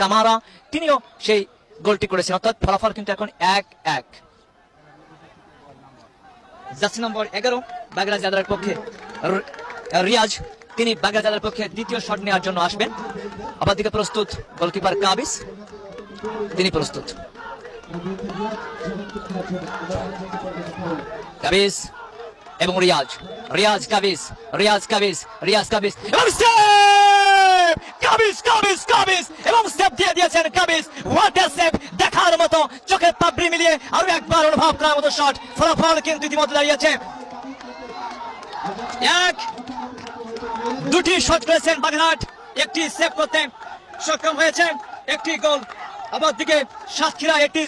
Camara, তিনিও সেই গোলটি করেছেন। অর্থাৎ ফলাফল কিন্তু এখন এক এক। জার্সি নম্বর এগারো বাগরা জাদার পক্ষে রিয়াজ। তিনি বাগরা জাদার পক্ষে দ্বিতীয় শট নেওয়ার জন্য আসবেন। আবার দিকে প্রস্তুত গোলকিপার কাবিস। তিনি প্রস্তুত। এবং রিয়াজ। রিয়াজ, কাবিস রিয়াজ কাবিস রিয়াজ, কাবিস সেভ কাবিস কাবিস কাবিস এবং সেভ দিয়ে দিয়েছেন কাবিস হোয়াট এ সেভ দেখার মতো চোখের পাপড়ি মিলিয়ে আরও একবার অনুভব করার মতো শট ফলাফল কিন্তু ইতিমধ্যে দাঁড়িয়েছে। এক, দুটি শট করেছেন বাগেরহাট। একটি সেভ করতে সক্ষম হয়েছে একটি গোল আবার দিকে সাতক্ষীরা একটি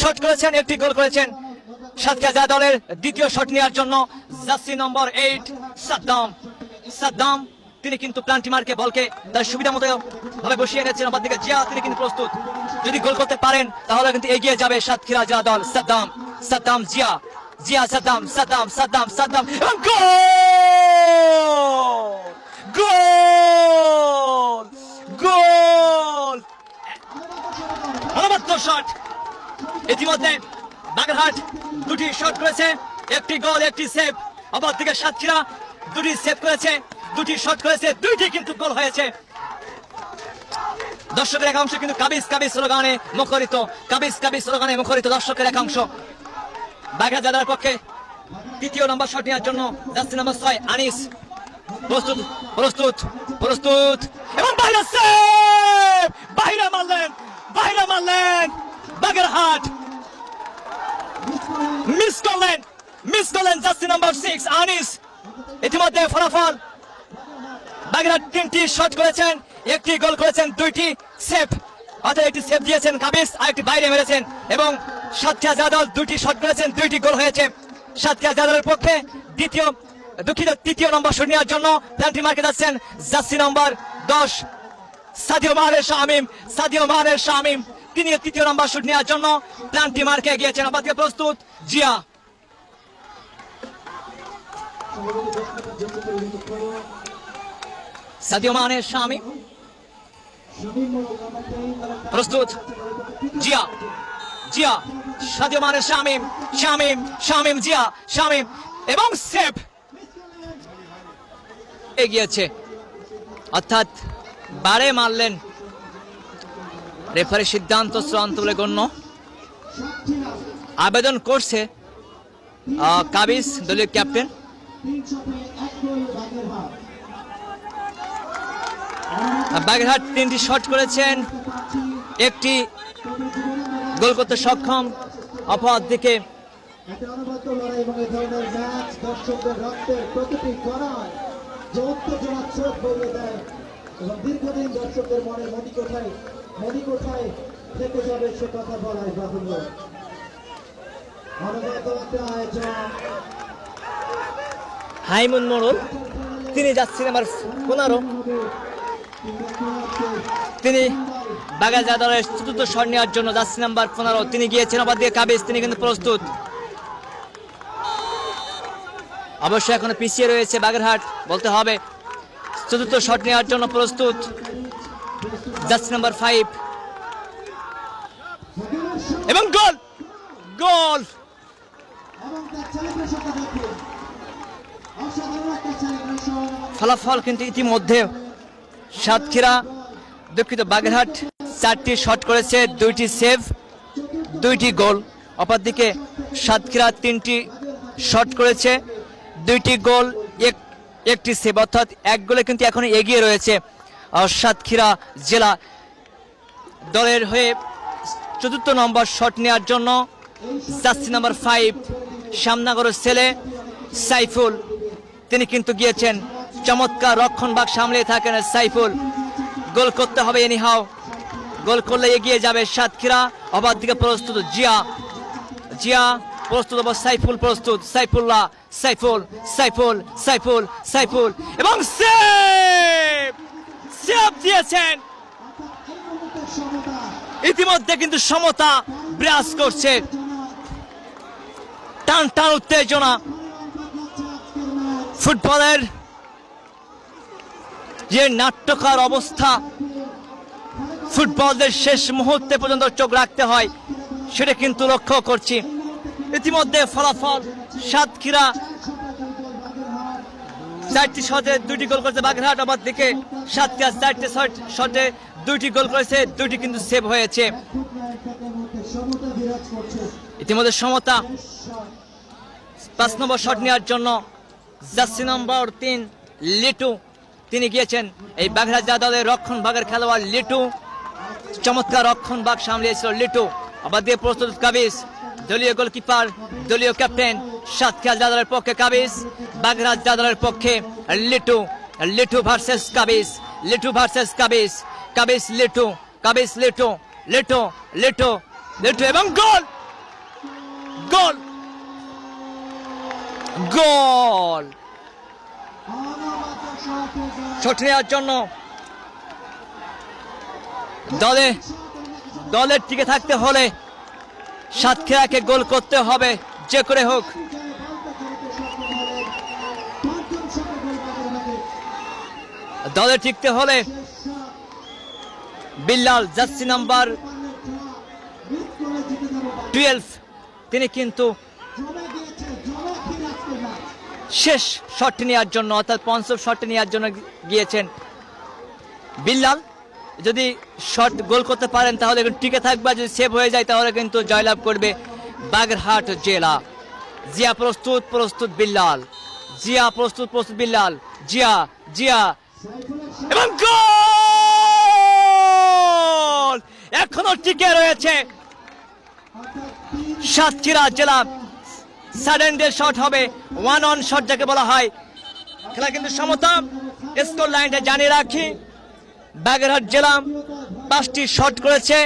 শট করেছেন, একটি গোল করেছেন সাতক্ষীরা যা দলের দ্বিতীয় শট নেওয়ার জন্য। Jersey number eight Saddam. Saddam তিনি কিন্তু প্লান্টি মার্কে বলকে তার সুবিধা মতো ভাবে বসিয়ে এনেছেন আবার দিকে জিয়া তিনি কিন্তু প্রস্তুত। যদি গোল করতে পারেন, তাহলে কিন্তু এগিয়ে যাবে সাতক্ষীরা যা দল সাদ্দাম সাদ্দাম জিয়া জিয়া, সাদ্দাম সাদ্দাম সাদ্দাম সাদ্দাম এবং গোল! গোল! গোল অনবদ্য শট ইতিমধ্যে বাগেরহাট দুটি শট করেছে, একটি গোল একটি সেভ অপর দিকে সাতক্ষীরা দুটি সেভ করেছে দুটি শট করেছে, দুইটি কিন্তু গোল হয়েছে। দর্শকের একাংশ কিন্তু কাবিস কাবিস স্লোগানে মুখরিত কাবিস কাবিস স্লোগানে মুখরিত দর্শকের একাংশ। বাঘা জাদার পক্ষে তৃতীয় নম্বর শট নেওয়ার জন্য যাচ্ছে নম্বর ছয়, আনিস। প্রস্তুত প্রস্তুত প্রস্তুত। এবং বাইরে সেভ বাইরে মারলেন বাইরে মারলেন। বাগেরহাট মিস করলেন মিস করলেন জার্সি নাম্বার সিক্স আনিস। ইতিমধ্যে ফলাফল বাগেরহাট তিনটি শট করেছেন, একটি গোল করেছেন, দুইটি সেফ অর্থাৎ একটি সেভ দিয়েছেন কাবিস আর একটি বাইরে মেরেছেন এবং সাতক্ষীরা জাদল দুইটি শট করেছেন, দুইটি গোল হয়েছে। সাতক্ষীরা জাদলের পক্ষে দ্বিতীয়, দুঃখিত, তৃতীয় নম্বর শট নেওয়ার জন্য প্ল্যান্টি মার্কে যাচ্ছেন জার্সি নম্বর দশ, সাদিও মানের শামিম সাদিও মানের শামিম তিনি তৃতীয় নম্বর শুট নেওয়ার জন্য প্ল্যান্টি মার্কে গিয়েছেন। আমাদের প্রস্তুত, জিয়া। সাদিও শামিম প্রস্তুত। জিয়া জিয়া সাদিও শামিম শামিম শামিম জিয়া শামিম এবং সেভ এগিয়েছে। অর্থাৎ বারে মারলেন। রেফারি সিদ্ধান্ত চূড়ান্ত বলে গণ্য। আবেদন করছে কাবিস দলীয় ক্যাপ্টেন। বাগেরহাট তিনটি শট করেছেন। একটি গোল করতে সক্ষম অপর দিকে। দীর্ঘদিন দর্শকদের কোঠায় থেকে হাইমুন মোড়ল, তিনি যাচ্ছেন আমার পনেরো। তিনি বাগাজা দলের চতুর্থ শট নেওয়ার জন্য যাচ্ছি নাম্বার পনেরো। তিনি গিয়েছেন আবার দিয়ে কাবিজ, তিনি কিন্তু প্রস্তুত। অবশ্যই এখনও পিছিয়ে রয়েছে বাগেরহাট, বলতে হবে, চতুর্থ শট নেওয়ার জন্য প্রস্তুত। যাচ্ছি নাম্বার ফাইভ। এবং গোল! গোল! ফলাফল কিন্তু ইতিমধ্যে সাতক্ষীরা, দুঃখিত, বাগেরহাট। চারটি শট করেছে, দুইটি সেভ দুইটি গোল অপরদিকে সাতক্ষীরা তিনটি শট করেছে, দুইটি গোল এক একটি সেভ অর্থাৎ এক গোলে কিন্তু এখন এগিয়ে রয়েছে সাতক্ষীরা জেলা। দলের হয়ে চতুর্থ নম্বর শট নেওয়ার জন্য জার্সি নাম্বার ফাইভ শ্যামনগরের ছেলে সাইফুল। তিনি কিন্তু গিয়েছেন চমৎকার রক্ষণ রক্ষণভাগ সামলে থাকেন সাইফুল। গোল করতে হবে এনিহাও গোল করলে এগিয়ে যাবে সাতক্ষীরা। অবাদ দিকে প্রস্তুত জিয়া। জিয়া প্রস্তুত সাইফুল প্রস্তুত। সাইফুল্লাহ, সাইফুল সাইফুল সাইফুল সাইফুল। এবং দিয়েছেন। ইতিমধ্যে কিন্তু সমতা বিরাজ করছে। টান টান উত্তেজনা। ফুটবলের যে নাট্যকার অবস্থা ফুটবলদের শেষ মুহূর্তে পর্যন্ত চোখ রাখতে হয়, সেটা কিন্তু লক্ষ্য করছি। ইতিমধ্যে ফলাফল সাতক্ষীরা চারটি শটে দুইটি গোল করেছে বাগেরহাট আবার দিকে সাতক্ষীরা চারটি শট- দুইটি গোল করেছে, দুইটি কিন্তু সেভ হয়েছে। ইতিমধ্যে সমতা পাঁচ নম্বর শট নেওয়ার জন্য জার্সি নম্বর তিন লিটু তিনি গিয়েছেন এই বাঘরা যা দলের রক্ষণ ভাগের খেলোয়াড় লিটু। চমৎকার রক্ষণ ভাগ সামলিয়েছিল লিটু। আবার দিয়ে প্রস্তুত কাবিস দলীয় গোলকিপার দলীয় ক্যাপ্টেন সাতক্ষীরা জাদলের পক্ষে কাবিস বাগরাজ জাদলের পক্ষে লিটু। লিটু ভার্সেস কাবিস লিটু ভার্সেস কাবিস কাবিস লিটু কাবিস লিটু লিটু লিটু লিটু এবং গোল! গোল! গোল! ছুটে নেওয়ার জন্য দলে দলের টিকে থাকতে হলে সাতক্ষীরাকে গোল করতে হবে, যে করে হোক। দলে টিকতে হলে বিল্লাল জার্সি নাম্বার টুয়েলভ তিনি কিন্তু শেষ শটটি নেওয়ার জন্য, অর্থাৎ পঞ্চম শটটি নেওয়ার জন্য গিয়েছেন বিল্লাল। যদি শট গোল করতে পারেন, তাহলে টিকে থাকবে। যদি সেভ হয়ে যায়, তাহলে কিন্তু জয়লাভ করবে বাগেরহাট জেলা। জিয়া প্রস্তুত প্রস্তুত বিল্লাল। জিয়া প্রস্তুত প্রস্তুত বিল্লাল। জিয়া জিয়া। এবং এখনও টিকে রয়েছে সাতক্ষীরা জেলা। সাডেন ডে শট হবে। ওয়ান অন শট যাকে বলা হয়। খেলা কিন্তু সমতা স্কোর লাইনটা জানিয়ে রাখি। বাগেরহাট জেলা পাঁচটি শট করেছে।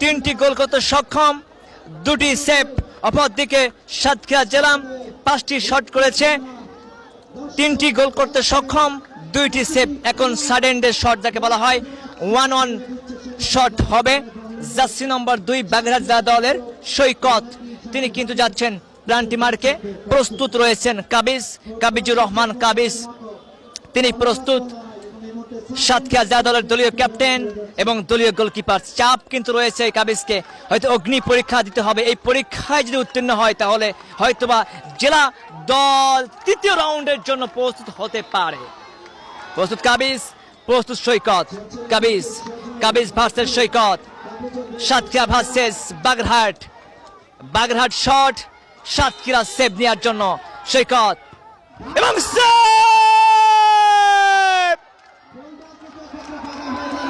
তিনটি গোল করতে সক্ষম। দুটি সেভ অপরদিকে সাতক্ষীরা জেলা পাঁচটি শট করেছে। তিনটি গোল করতে সক্ষম। দুইটি সেভ এখন সাডেন ডে শট যাকে বলা হয়। ওয়ান অন শট হবে। জার্সি নম্বর দুই বাগেরহাট জেলা দলের সৈকত। তিনি কিন্তু যাচ্ছেন প্লান্টি মার্কে প্রস্তুত রয়েছেন কাবিজ, কাবিজুর রহমান কাবিজ। তিনি প্রস্তুত। সাতক্ষীরা জেলা দলের দলীয় ক্যাপ্টেন এবং দলীয় গোলকিপার। চাপ কিন্তু রয়েছে কাবিজকে। হয়তো অগ্নি পরীক্ষা দিতে হবে। এই পরীক্ষায় যদি উত্তীর্ণ হয় তাহলে হয়তোবা জেলা দল তৃতীয় রাউন্ডের জন্য প্রস্তুত হতে পারে। প্রস্তুত কাবিজ, প্রস্তুত Saikat. Kabiz Kabiz versus Saikat. Satkhira versus Bagerhat. Bagerhat shot Satkhira save নেওয়ার জন্য সৈকত। এবং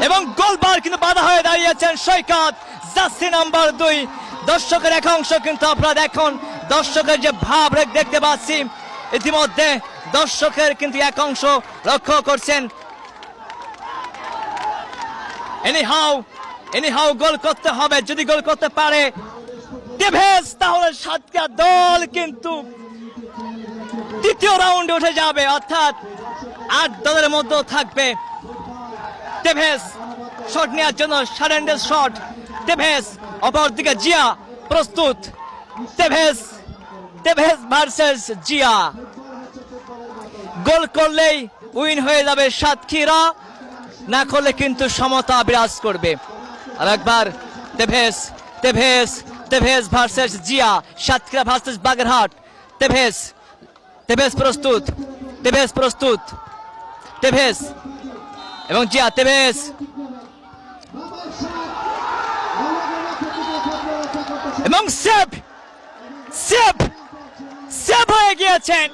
এবং গোলবার কিন্তু বাধা হয়ে দাঁড়িয়েছেন সৈকত। জার্সি নাম্বার দুই। দর্শকের এক অংশ কিন্তু আপনারা দেখুন, দর্শকের যে ভাব দেখতে পাচ্ছি, ইতিমধ্যে দর্শকের কিন্তু এক অংশ লক্ষ্য করছেন। Anyhow anyhow goal করতে হবে, যদি গোল করতে পারে টেভেস তাহলে সাতটা দল কিন্তু তৃতীয় রাউন্ডে উঠে যাবে, অর্থাৎ আট দলের মধ্যে থাকবে টেভেস শট নেওয়ার জন্য সারেন্ডার শট টেভেস অপরদিকে জিয়া, প্রস্তুত। টেভেস টেভেস ভার্সেস জিয়া। গোল করলেই উইন হয়ে যাবে সাতক্ষীরা, না করলে কিন্তু সমতা বিরাজ করবে। আর একবার Tevez Tevez Tevez versus Zia Satkhira versus Bagerhat Tevez Tevez প্রস্তুত তেভেস প্রস্তুত তেভেস এবং জিয়া তেভেস এবং সেভ সেভ সেভ হয়ে গিয়েছেন।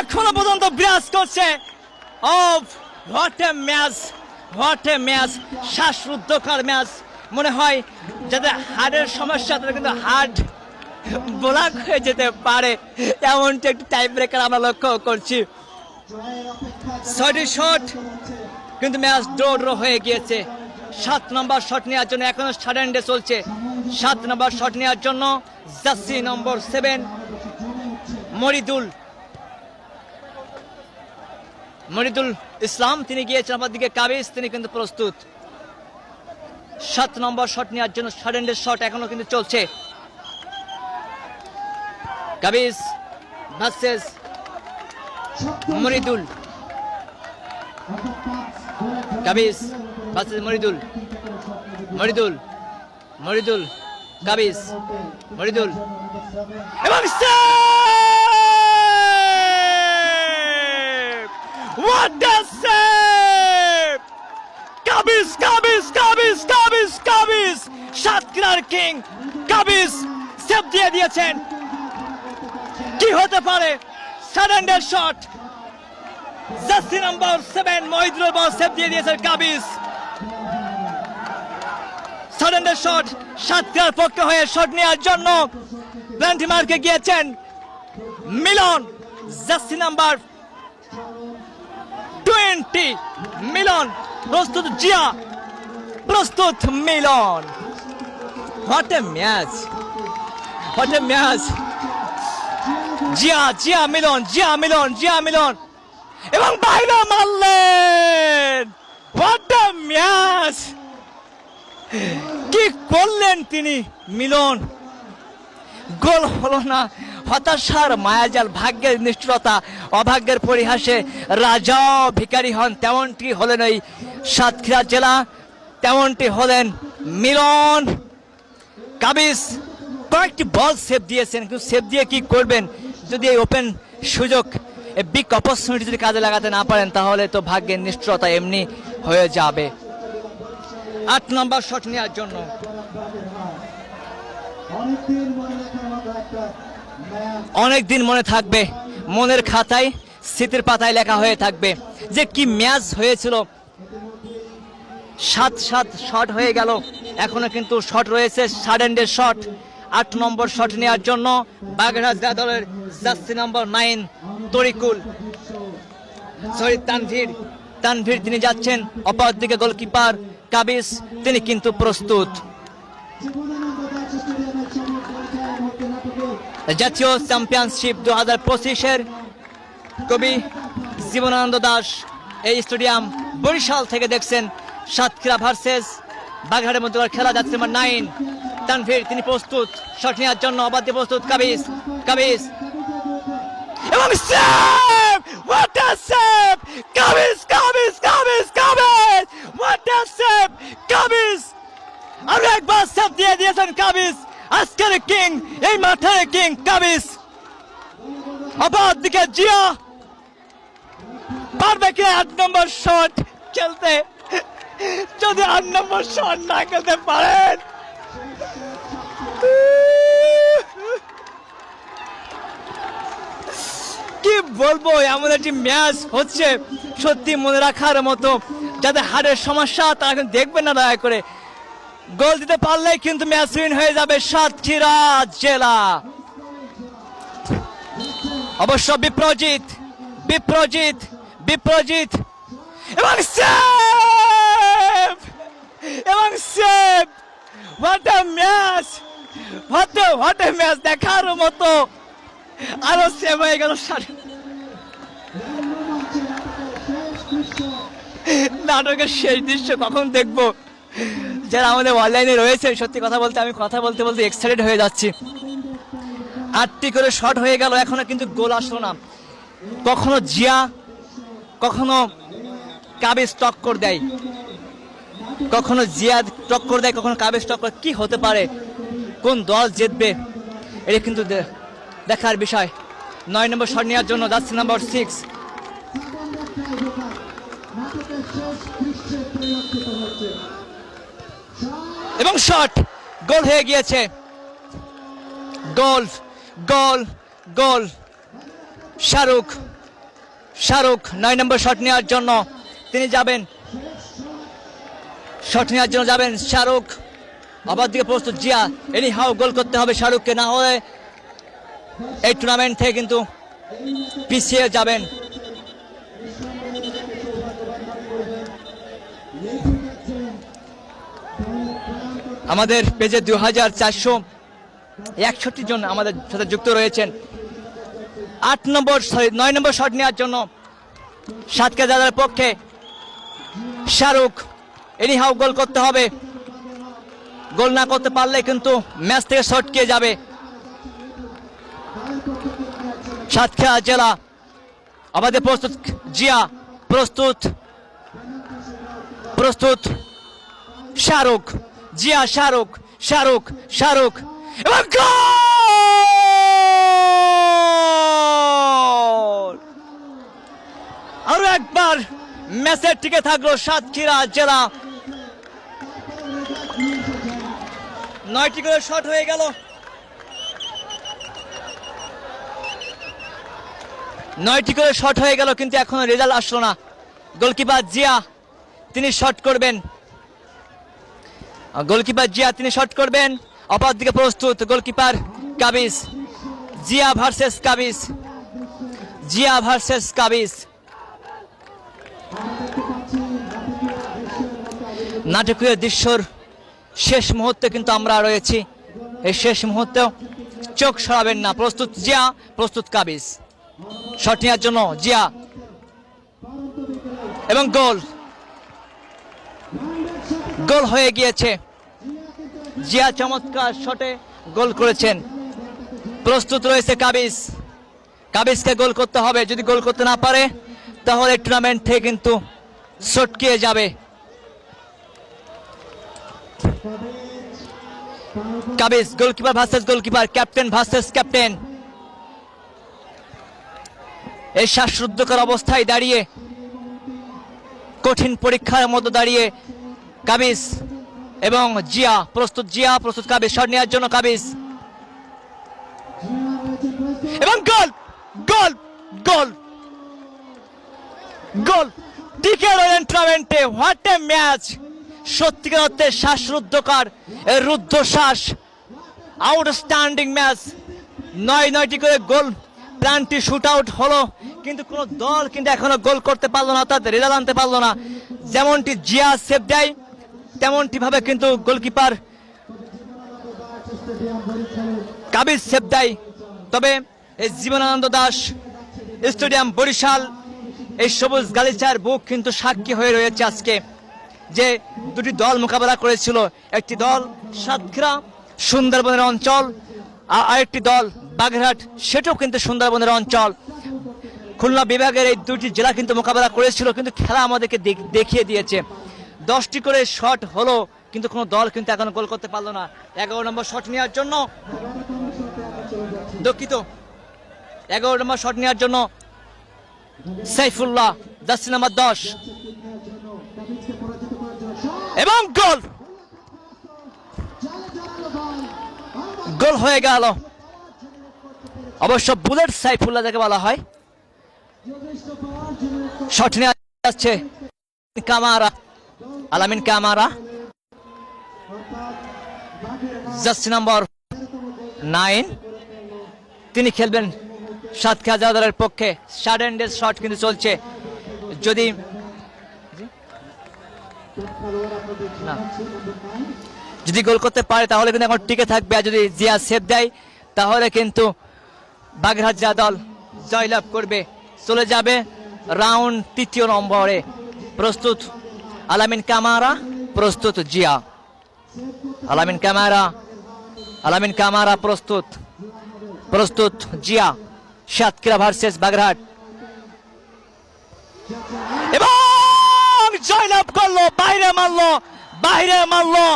এখনও পর্যন্ত বিরাজ করছে। Of what a match what a match শ্বাসরুদ্ধকর ম্যাচ মনে হয় যাদের হার্টের সমস্যা তাদের কিন্তু হার্ট ব্লক হয়ে যেতে পারে। এমনটি একটি টাইপ ব্রেকার আমরা লক্ষ্য করছি। ছয়টি শট কিন্তু ম্যাচ ড্র হয়ে গিয়েছে। সাত নম্বর শট নেওয়ার জন্য এখনও সাডেন ডে চলছে। সাত নম্বর শট নেওয়ার জন্য জার্সি নম্বর সেভেন মরিদুল। মরিদুল ইসলাম, তিনি গিয়েছেন আমার দিকে কাবিজ, তিনি কিন্তু প্রস্তুত। সাত নম্বর শট নেওয়ার জন্য সাডেন্ডের শট এখনও কিন্তু চলছে। কাবিজ ভার্সেস মরিদুল। কাবিজ ভার্সেস মরিদুল। মরিদুল মরিদুল কাবিস মরিদুল। এবং What a save! কাবিস কাবিস সাতক্ষীরার কিং কাবিস সেভ দিয়ে দিয়েছেন। কি হতে পারে? Surrender shot jersey number seven Mohidul ball save দিয়ে দিয়েছেন কাবিস সারেন্ডার শট সাতক্ষীরার পক্ষে হয়ে শট নেওয়ার জন্য প্ল্যান্টি মার্কে গিয়েছেন Milon. Jersey number twenty Milon. প্রস্তুত জিয়া, প্রস্তুত Milon. What a match what a match Zia Zia Milon Zia Milon Zia Milon এবং বাইরে মারলেন। হোয়াট এ ম্যাচ কি করলেন তিনি, মিলন? গোল হলো না। হতাশার মায়াজাল, ভাগ্যের নিষ্ঠুরতা, অভাগ্যের পরিহাসে রাজা ভিখারি হন, তেমনটি হলেন এই সাতক্ষীরা জেলা, তেমনটি হলেন মিলন। কাবিস কয়েকটি বল সেভ দিয়েছেন, কিন্তু সেভ দিয়ে কি করবেন? যদি এই ওপেন সুযোগ, এই বিগ অপরচুনিটি যদি কাজে লাগাতে না পারেন, তাহলে তো ভাগ্যের নিষ্ঠুরতা এমনি হয়ে যাবে। আট নম্বর শট নেওয়ার জন্য। অনেক দিন মনে থাকবে, মনের খাতায়, স্মৃতির পাতায় লেখা হয়ে থাকবে যে কি ম্যাচ হয়েছিল সাত সাত শট হয়ে গেল। এখনও কিন্তু শট রয়েছে সাডেন্ডের শট আট নম্বর শট নেওয়ার জন্য জেলা দলের jersey number nine Tarikul. Sorry, Tanvir. Tanvir তিনি যাচ্ছেন অপর দিকে গোলকিপার কাবিস তিনি কিন্তু প্রস্তুত। জাতীয় চ্যাম্পিয়নশিপ দু হাজার পঁচিশের কবি জীবনানন্দ দাস এই স্টেডিয়াম বরিশাল থেকে দেখছেন সাতক্ষীরা ভার্সেস বাগহাটের মধ্যে খেলা যাচ্ছে নাম্বার নাইন তানভীর, তিনি প্রস্তুত। শট নেওয়ার জন্য অবাধ্য প্রস্তুত কাবিস কাবিস এবং save what a save Kabis Kabis Kabis Kabis what a save Kabis আরও একবার সেভ দিয়ে দিয়েছেন কাবিস আজকের কিং এই মাঠের কিং কাবিস আবার দিকে জিয়া। পারবে কি আট নম্বর শট খেলতে? যদি আট নম্বর শট না খেলতে পারেন। কি বলব, এমন একটি ম্যাচ হচ্ছে সত্যি মনে রাখার মতো। যাদের হাড়ের সমস্যা, তারা কিন্তু দেখবেন না দয়া করে। গোল দিতে পারলে কিন্তু ম্যাচ উইন হয়ে যাবে সাতক্ষীরা জেলা। অবশ্য বিপ্রজিৎ বিপ্রজিৎ বিপ্রজিৎ এবং save what a match what what a match দেখার মতো আরও সেভ হয়ে গেল নাটকের শেষ দৃশ্য কখন দেখব? যারা আমাদের অনলাইনে রয়েছে সত্যি কথা বলতে, আমি কথা বলতে বলতে এক্সাইটেড হয়ে যাচ্ছি। আটটি করে শট হয়ে গেল, এখনও কিন্তু গোল আসলো না। কখনো জিয়া, কখনো কাবিজ টক্কর দেয়। কখনো জিয়াদ টক্কর দেয়, কখনো কাবিজ টক্কর, কি হতে পারে? কোন দল জিতবে? এটা কিন্তু দেখার বিষয়। নয় নম্বর শট নেওয়ার জন্য যাচ্ছে নাম্বার সিক্স এবং শট গোল হয়ে গিয়েছে। গোল গোল গোল। শাহরুখ শাহরুখ, নয় নম্বর শট নেওয়ার জন্য তিনি যাবেন। শট নেওয়ার জন্য যাবেন শাহরুখ। আবার দিকে প্রস্তুত জিয়া। এনি হাও গোল করতে হবে শাহরুখকে, না হলে এই টুর্নামেন্ট থেকে কিন্তু পিছিয়ে যাবেন। আমাদের পেজে দু হাজার চারশো একষট্টি জন আমাদের সাথে যুক্ত রয়েছেন। আট নম্বর নয় নম্বর শট নেওয়ার জন্য সাতকে দাদার পক্ষে শাহরুখ এনিহাও গোল করতে হবে। গোল না করতে পারলে কিন্তু ম্যাচ থেকে শটকে যাবে। সাতক্ষীরা জেলা। আমাদের প্রস্তুত জিয়া, প্রস্তুত প্রস্তুত শাহরুখ। জিয়া, শাহরুখ শাহরুখ শাহরুখ। এবং আরও একবার ম্যাচের টিকে থাকল সাতক্ষীরা জেলা। নয়টি করে শট হয়ে গেল। নয়টি করে শট হয়ে গেল, কিন্তু এখনও রেজাল্ট আসলো না। গোলকিপার জিয়া, তিনি শট করবেন। গোলকিপার জিয়া, তিনি শট করবেন। অপর দিকে প্রস্তুত goalkeeper Kabis Zia versus Kabis Zia versus Kabis নাটকীয় দৃশ্যর শেষ মুহূর্তে কিন্তু আমরা রয়েছি। এই শেষ মুহূর্তেও চোখ সরাবেন না। প্রস্তুত জিয়া, প্রস্তুত কাবিজ। শট নেওয়ার জন্য জিয়া। এবং গোল। গোল হয়ে গিয়েছে। জিয়া চমৎকার শটে গোল করেছেন। প্রস্তুত রয়েছে কাবিজ। কাবিজকে গোল করতে হবে। যদি গোল করতে না পারে, তাহলে টুর্নামেন্ট থেকে কিন্তু সটকিয়ে যাবে। কাবিস goalkeeper versus goalkeeper captain versus captain এই শ্বাসরুদ্ধকর অবস্থায় দাঁড়িয়ে, কঠিন পরীক্ষার মধ্যে দাঁড়িয়ে কাবিজ এবং জিয়া, প্রস্তুত জিয়া, প্রস্তুত কাবিজ, শট নেওয়ার জন্য কাবিজ। এবং গোল গোল গোল গোল। টিকে রয়েলেন টুর্নামেন্টে হোয়াট এ ম্যাচ সত্যিকার অর্থে শ্বাসরুদ্ধকর রুদ্ধশ্বাস আউটস্ট্যান্ডিং ম্যাচ নয় নয়টি করে গোল, প্ল্যানটি শুট আউট হলো, কিন্তু কোনো দল কিন্তু এখনও গোল করতে পারল না, অর্থাৎ রেজাল্ট আনতে পারল না। যেমনটি জিয়া সেভ দেয় তেমনটি ভাবে কিন্তু গোলকিপার কাবিজ সেভ দেয়। তবে এই জীবনানন্দ দাস, স্টেডিয়াম বরিশাল, এই সবুজ গালিচার বুক কিন্তু সাক্ষী হয়ে রয়েছে আজকে। যে দুটি দল মোকাবেলা করেছিল। একটি দল সাতক্ষীরা, সুন্দরবনের অঞ্চল, আর আরেকটি দল বাগেরহাট। সেটাও কিন্তু সুন্দরবনের অঞ্চল। খুলনা বিভাগের এই দুটি জেলা কিন্তু মোকাবেলা করেছিল, কিন্তু খেলা আমাদেরকে দেখিয়ে দিয়েছে। দশটি করে শট হলো, কিন্তু কোনো দল কিন্তু এখনও গোল করতে পারল না। এগারো নম্বর শট নেওয়ার জন্য দুঃখিত। এগারো নম্বর শট নেওয়ার জন্য সাইফুল্লাহ জার্সি নাম্বার দশ। এবং গোল। গোল হয়ে গেল। অবশ্য বুলেট সাইফুল্লাহ যাকে বলা হয়। শট নিয়ে যাচ্ছে কামারা, আলামিন কামারা। Jersey number nine. তিনি খেলবেন সাতক্ষীরা জাদারের পক্ষে। সাডেন শট কিন্তু চলছে। যদি যদি গোল করতে পারে, তাহলে কিন্তু এখন টিকে থাকবে। আর যদি জিয়া সেভ দেয়, তাহলে কিন্তু বাগেরহাট যা দল জয়লাভ করবে। চলে যাবে রাউন্ড তৃতীয় নম্বরে। প্রস্তুত আলামিন কামারা, প্রস্তুত জিয়া। আলামিন কামারা আলামিন কামারা, প্রস্তুত। প্রস্তুত জিয়া। সাতক্ষীরা ভার্সেস বাগেরহাট। জয়লাভ করল, বাইরে মারলো বাইরে মারলো।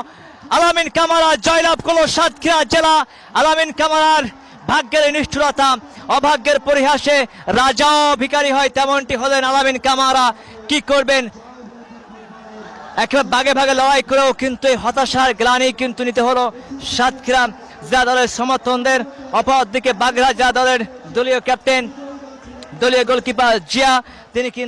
আলামিন কামারা জয়লাভ করল সাতক্ষীরা জেলা। আলামিন কামারার ভাগ্যের নিষ্ঠুরতা, অভাগ্যের পরিহাসে রাজাও ভিখারি হয় তেমনটি হলেন আলামিন কামারা। কি করবেন? একেবারে বাগে ভাগে লড়াই করেও কিন্তু এই হতাশার গ্লানি কিন্তু নিতে হলো সাতক্ষীরা যা দলের সমর্থনদের। অপর দিকে বাগড়া যা দলের দলীয় ক্যাপ্টেন, দলীয় গোলকিপার জিয়া, তিনি কিন্তু